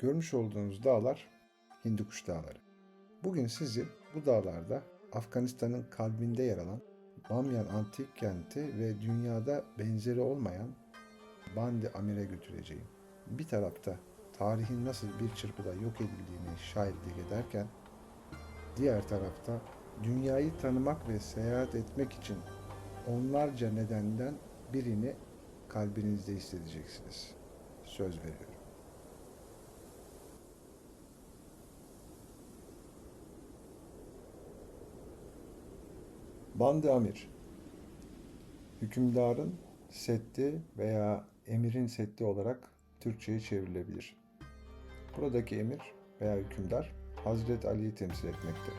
Görmüş olduğunuz dağlar Hindukuş Dağları. Bugün sizi bu dağlarda Afganistan'ın kalbinde yer alan Bamyan Antik Kenti ve dünyada benzeri olmayan Bandi Amir'e götüreceğim. Bir tarafta tarihin nasıl bir çırpıda yok edildiğini şahitlik ederken diğer tarafta dünyayı tanımak ve seyahat etmek için onlarca nedenden birini kalbinizde hissedeceksiniz. Söz veriyorum. Bandi Amir Hükümdarın setti veya emirin setti olarak Türkçe'ye çevrilebilir. Buradaki emir veya hükümdar Hazret Ali'yi temsil etmekte.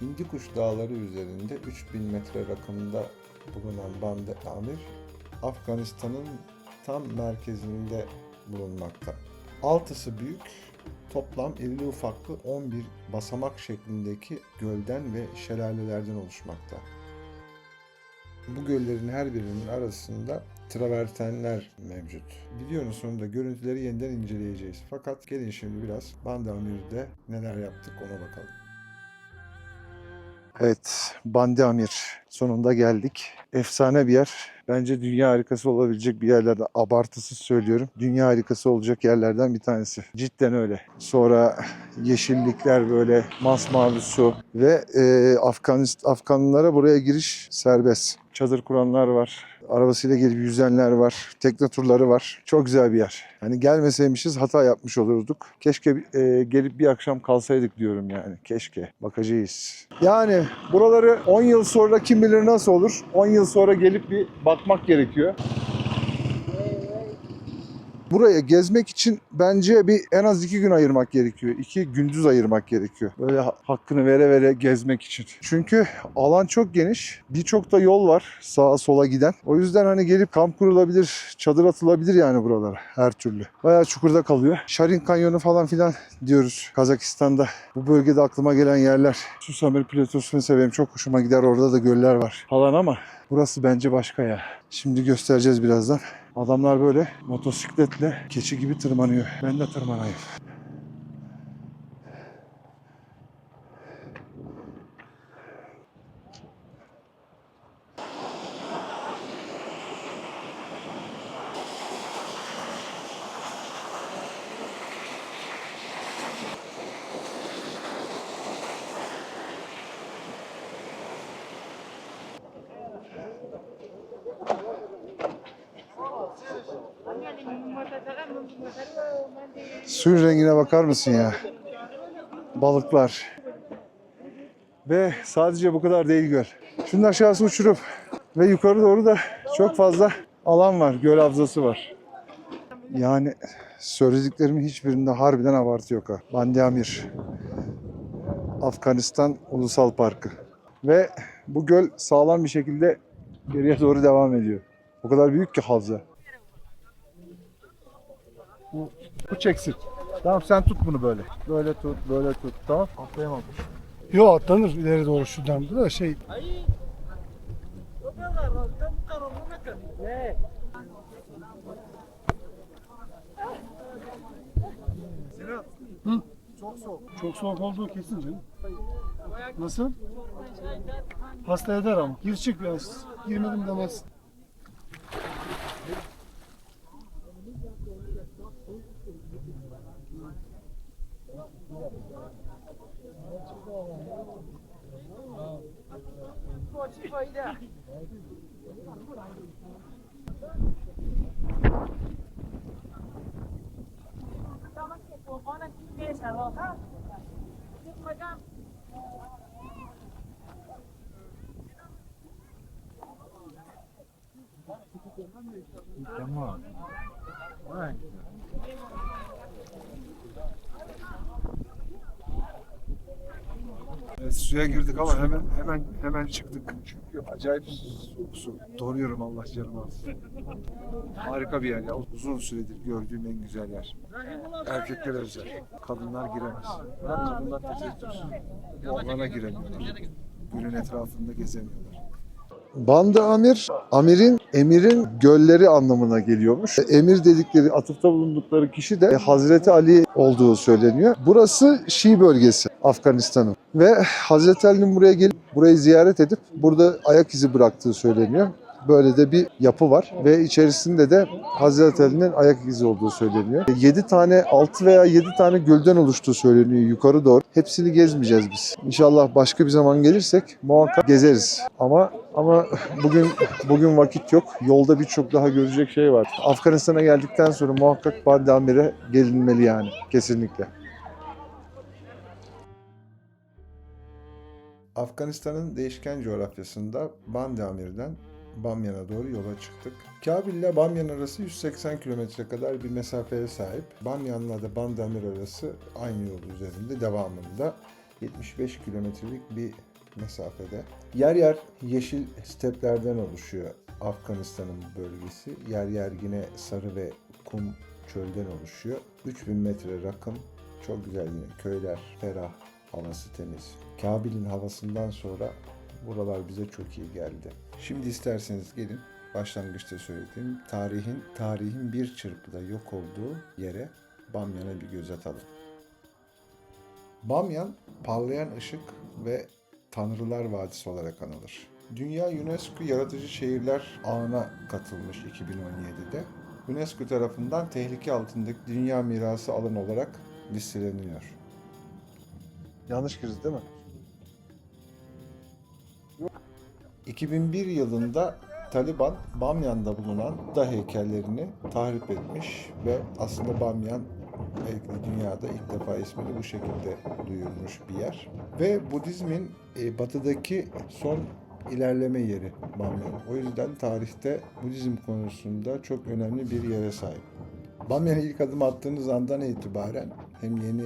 Hindikuş dağları üzerinde 3000 metre rakımda bulunan Bandi Amir, Afganistan'ın tam merkezinde bulunmakta. Altısı büyük, toplam irili ufaklı 11 basamak şeklindeki gölden ve şelalelerden oluşmakta. Bu göllerin her birinin arasında travertenler mevcut. Videonun sonunda görüntüleri yeniden inceleyeceğiz. Fakat gelin şimdi biraz Bandi Amir'de neler yaptık ona bakalım. Evet, Bandi Amir. Sonunda geldik. Efsane bir yer. Bence dünya harikası olabilecek bir yerlerden. Abartısız söylüyorum. Dünya harikası olacak yerlerden bir tanesi. Cidden öyle. Sonra yeşillikler böyle masmavi su ve e, Afganist Afganlılara buraya giriş serbest. Çadır kuranlar var. Arabasıyla gelip yüzenler var. Tekne turları var. Çok güzel bir yer. Hani gelmeseymişiz hata yapmış olurduk. Keşke e, gelip bir akşam kalsaydık diyorum yani. Keşke. Bakacağız. Yani buraları 10 yıl sonra kim bilir nasıl olur. 10 yıl sonra gelip bir bakmak gerekiyor. Buraya gezmek için bence bir en az iki gün ayırmak gerekiyor. İki gündüz ayırmak gerekiyor. Böyle ha- hakkını vere vere gezmek için. Çünkü alan çok geniş. Birçok da yol var sağa sola giden. O yüzden hani gelip kamp kurulabilir, çadır atılabilir yani buralara her türlü. Bayağı çukurda kalıyor. Şarin Kanyonu falan filan diyoruz Kazakistan'da. Bu bölgede aklıma gelen yerler. Susamir Platosu'nu severim. Çok hoşuma gider. Orada da göller var falan ama burası bence başka ya. Şimdi göstereceğiz birazdan. Adamlar böyle motosikletle keçi gibi tırmanıyor. Ben de tırmanayım. Suyun rengine bakar mısın ya? Balıklar. Ve sadece bu kadar değil göl. Şunun aşağısı uçurup ve yukarı doğru da çok fazla alan var. Göl havzası var. Yani söylediklerimin hiçbirinde harbiden abartı yok ha. Bandi Amir. Afganistan Ulusal Parkı. Ve bu göl sağlam bir şekilde geriye doğru devam ediyor. O kadar büyük ki havza. Bu, bu çeksin. Tamam sen tut bunu böyle. Böyle tut, böyle tut. Tamam. Atlayamam. Yok atlanır ileri doğru şuradan. Bu da şey Çok soğuk. çok soğuk olduğu kesin canım. Nasıl? Hasta eder ama. Gir çık biraz. Girmedim demez. Evet, suya girdik ama hemen hemen hemen çıktık. Çünkü acayip soğuk su. Donuyorum Allah alsın. Harika bir yer ya. Uzun süredir gördüğüm en güzel yer. Erkekler özel. Kadınlar giremez. Kadınlar tesettürsün. Bu alana giremiyorlar. Gölün etrafında gezemiyorlar. Bandı Amir, Amir'in, Emir'in gölleri anlamına geliyormuş. Emir dedikleri, atıfta bulundukları kişi de Hazreti Ali olduğu söyleniyor. Burası Şii bölgesi Afganistan'ın. Ve Hazreti Ali'nin buraya gelip burayı ziyaret edip burada ayak izi bıraktığı söyleniyor. Böyle de bir yapı var ve içerisinde de Hazreti Ali'nin ayak izi olduğu söyleniyor. 7 tane, 6 veya 7 tane gölden oluştuğu söyleniyor yukarı doğru. Hepsini gezmeyeceğiz biz. İnşallah başka bir zaman gelirsek muhakkak gezeriz. Ama ama bugün bugün vakit yok. Yolda birçok daha görecek şey var. Afganistan'a geldikten sonra muhakkak Bandi Amir'e gelinmeli yani kesinlikle. Afganistan'ın değişken coğrafyasında Bandi Amir'den Bamyan'a doğru yola çıktık. Kabil ile Bamyan arası 180 kilometre kadar bir mesafeye sahip. Bamyan'la da Bandi Amir arası aynı yol üzerinde devamında 75 kilometrelik bir mesafede. Yer yer yeşil steplerden oluşuyor Afganistan'ın bölgesi. Yer yer yine sarı ve kum çölden oluşuyor. 3000 metre rakım. Çok güzel yine köyler, ferah, havası temiz. Kabil'in havasından sonra buralar bize çok iyi geldi. Şimdi isterseniz gelin başlangıçta söylediğim tarihin tarihin bir çırpıda yok olduğu yere Bamyan'a bir göz atalım. Bamyan parlayan ışık ve Tanrılar Vadisi olarak anılır. Dünya UNESCO Yaratıcı Şehirler Ağına katılmış 2017'de. UNESCO tarafından tehlike altındaki dünya mirası alanı olarak listeleniyor. Yanlış girdi değil mi? 2001 yılında Taliban Bamyan'da bulunan Buda heykellerini tahrip etmiş ve aslında Bamyan dünyada ilk defa ismini bu şekilde duyurmuş bir yer. Ve Budizmin e, batıdaki son ilerleme yeri Bamyan. O yüzden tarihte Budizm konusunda çok önemli bir yere sahip. Bamyan'a ilk adım attığınız andan itibaren hem yeni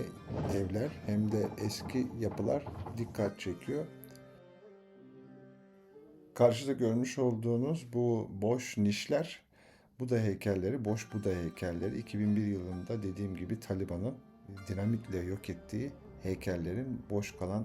evler hem de eski yapılar dikkat çekiyor. Karşıda görmüş olduğunuz bu boş nişler Buda heykelleri, boş Buda heykelleri 2001 yılında dediğim gibi Taliban'ın dinamitle yok ettiği heykellerin boş kalan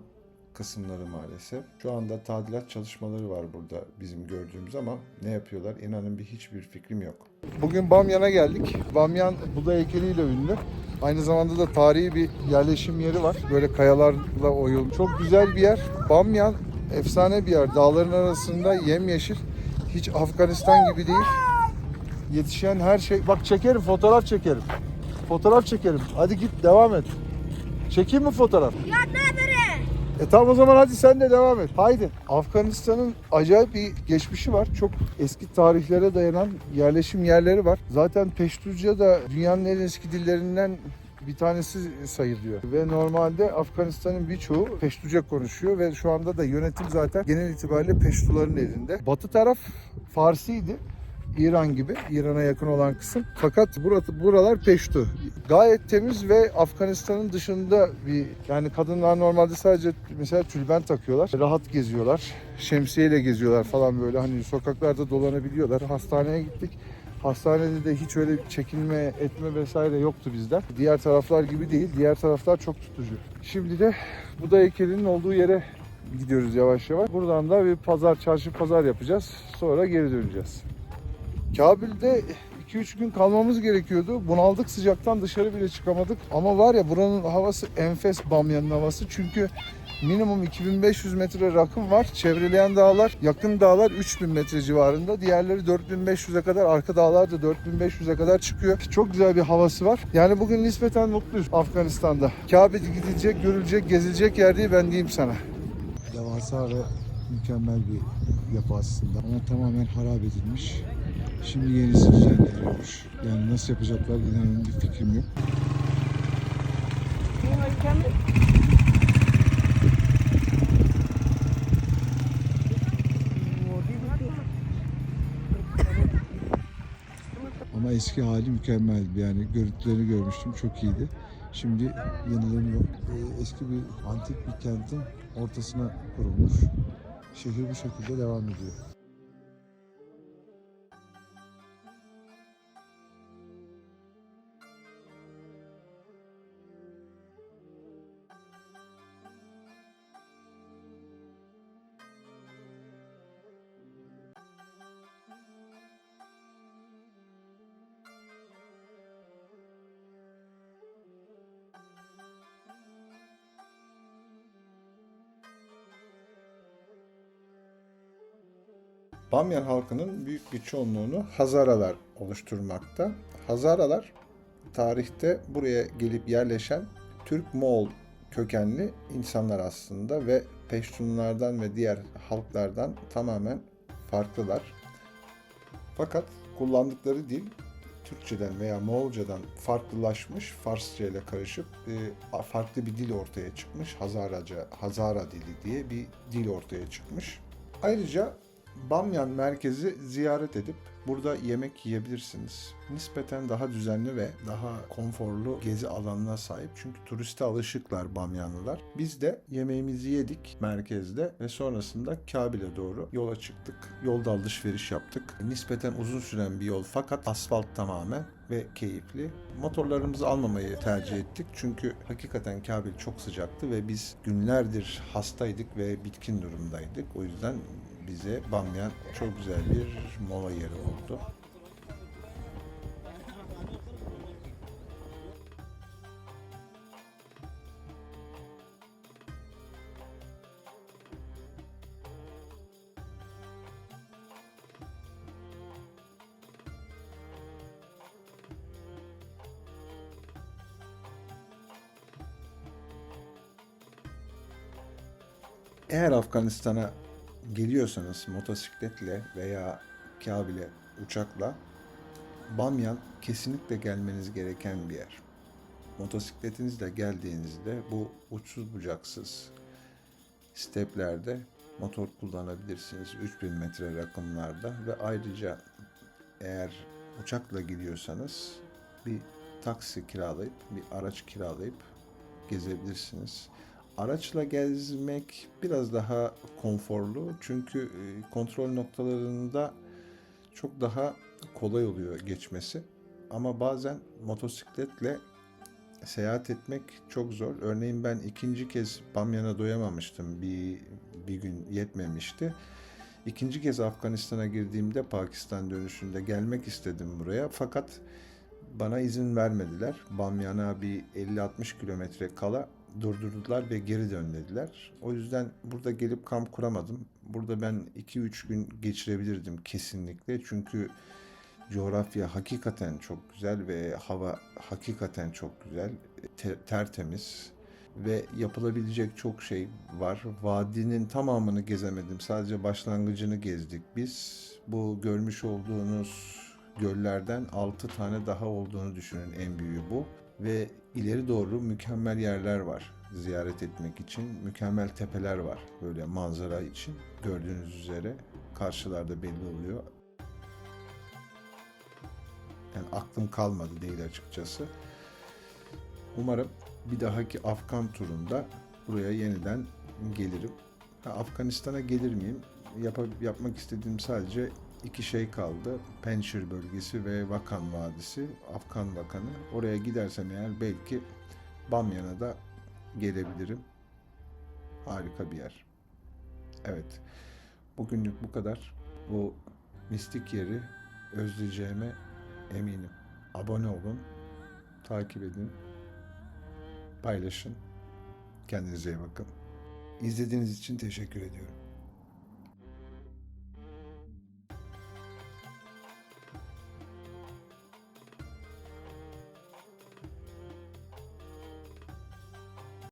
kısımları maalesef. Şu anda tadilat çalışmaları var burada bizim gördüğümüz ama ne yapıyorlar inanın bir hiçbir fikrim yok. Bugün Bamyan'a geldik. Bamyan Buda heykeliyle ünlü. Aynı zamanda da tarihi bir yerleşim yeri var. Böyle kayalarla oyulmuş. Çok güzel bir yer. Bamyan efsane bir yer. Dağların arasında yemyeşil. Hiç Afganistan gibi değil. Yetişen her şey. Bak çekerim, fotoğraf çekerim. Fotoğraf çekerim. Hadi git devam et. Çekeyim mi fotoğraf? Ya? E tamam o zaman hadi sen de devam et. Haydi. Afganistan'ın acayip bir geçmişi var. Çok eski tarihlere dayanan yerleşim yerleri var. Zaten Peştuzca da dünyanın en eski dillerinden bir tanesi sayılıyor. Ve normalde Afganistan'ın birçoğu Peştuca konuşuyor ve şu anda da yönetim zaten genel itibariyle Peştuların elinde. Batı taraf Farsiydi. İran gibi, İran'a yakın olan kısım. Fakat burası, buralar Peştu. Gayet temiz ve Afganistan'ın dışında bir yani kadınlar normalde sadece mesela tülbent takıyorlar. Rahat geziyorlar. Şemsiyeyle geziyorlar falan böyle hani sokaklarda dolanabiliyorlar. Hastaneye gittik. Hastanede de hiç öyle çekilme, etme vesaire yoktu bizden. Diğer taraflar gibi değil. Diğer taraflar çok tutucu. Şimdi de Buda heykelinin olduğu yere gidiyoruz yavaş yavaş. Buradan da bir pazar, çarşı pazar yapacağız. Sonra geri döneceğiz. Kabil'de 2-3 gün kalmamız gerekiyordu. Bunaldık sıcaktan dışarı bile çıkamadık. Ama var ya buranın havası enfes Bamyan'ın havası. Çünkü minimum 2500 metre rakım var. Çevreleyen dağlar, yakın dağlar 3000 metre civarında. Diğerleri 4500'e kadar, arka dağlar da 4500'e kadar çıkıyor. Çok güzel bir havası var. Yani bugün nispeten mutluyuz Afganistan'da. Kabe gidilecek, görülecek, gezilecek yer değil ben diyeyim sana. Devasa ve mükemmel bir yapı aslında. Ama tamamen harap edilmiş. Şimdi yenisi düzenleniyormuş. Yani nasıl yapacaklar inanın bir fikrim yok. Ama eski hali mükemmeldi. Yani görüntüleri görmüştüm. Çok iyiydi. Şimdi yenileniyor. Ee, eski bir antik bir kentin ortasına kurulmuş. Şehir bu şekilde devam ediyor. Bamyan halkının büyük bir çoğunluğunu Hazaralar oluşturmakta. Hazaralar tarihte buraya gelip yerleşen Türk-Moğol kökenli insanlar aslında ve Peştunlardan ve diğer halklardan tamamen farklılar. Fakat kullandıkları dil Türkçeden veya Moğolcadan farklılaşmış, Farsça ile karışıp e, farklı bir dil ortaya çıkmış. Hazaraca, Hazara dili diye bir dil ortaya çıkmış. Ayrıca Bamyan merkezi ziyaret edip burada yemek yiyebilirsiniz. Nispeten daha düzenli ve daha konforlu gezi alanına sahip. Çünkü turiste alışıklar Bamyanlılar. Biz de yemeğimizi yedik merkezde ve sonrasında Kabil'e doğru yola çıktık. Yolda alışveriş yaptık. Nispeten uzun süren bir yol fakat asfalt tamamen ve keyifli. Motorlarımızı almamayı tercih ettik çünkü hakikaten Kabil çok sıcaktı ve biz günlerdir hastaydık ve bitkin durumdaydık. O yüzden bize Bamyan çok güzel bir mola yeri oldu. Eğer Afganistan'a geliyorsanız motosikletle veya Kabil'e uçakla Bamyan kesinlikle gelmeniz gereken bir yer. Motosikletinizle geldiğinizde bu uçsuz bucaksız steplerde motor kullanabilirsiniz 3000 metre rakımlarda ve ayrıca eğer uçakla gidiyorsanız bir taksi kiralayıp bir araç kiralayıp gezebilirsiniz. Araçla gezmek biraz daha konforlu çünkü e, kontrol noktalarında çok daha kolay oluyor geçmesi. Ama bazen motosikletle seyahat etmek çok zor. Örneğin ben ikinci kez Bamyan'a doyamamıştım. Bir, bir gün yetmemişti. İkinci kez Afganistan'a girdiğimde Pakistan dönüşünde gelmek istedim buraya. Fakat bana izin vermediler. Bamyan'a bir 50-60 kilometre kala durdurdular ve geri dön dediler. O yüzden burada gelip kamp kuramadım. Burada ben 2-3 gün geçirebilirdim kesinlikle. Çünkü coğrafya hakikaten çok güzel ve hava hakikaten çok güzel. Te- tertemiz ve yapılabilecek çok şey var. Vadinin tamamını gezemedim. Sadece başlangıcını gezdik biz. Bu görmüş olduğunuz göllerden 6 tane daha olduğunu düşünün en büyüğü bu ve ileri doğru mükemmel yerler var ziyaret etmek için. Mükemmel tepeler var böyle manzara için. Gördüğünüz üzere karşılarda belli oluyor. Yani aklım kalmadı değil açıkçası. Umarım bir dahaki Afgan turunda buraya yeniden gelirim. Ha, Afganistan'a gelir miyim? Yap- yapmak istediğim sadece iki şey kaldı. Penşir bölgesi ve Vakan Vadisi, Afgan Vakanı. Oraya gidersem eğer belki Bamyan'a da gelebilirim. Harika bir yer. Evet. Bugünlük bu kadar. Bu mistik yeri özleyeceğime eminim. Abone olun, takip edin, paylaşın. Kendinize iyi bakın. İzlediğiniz için teşekkür ediyorum.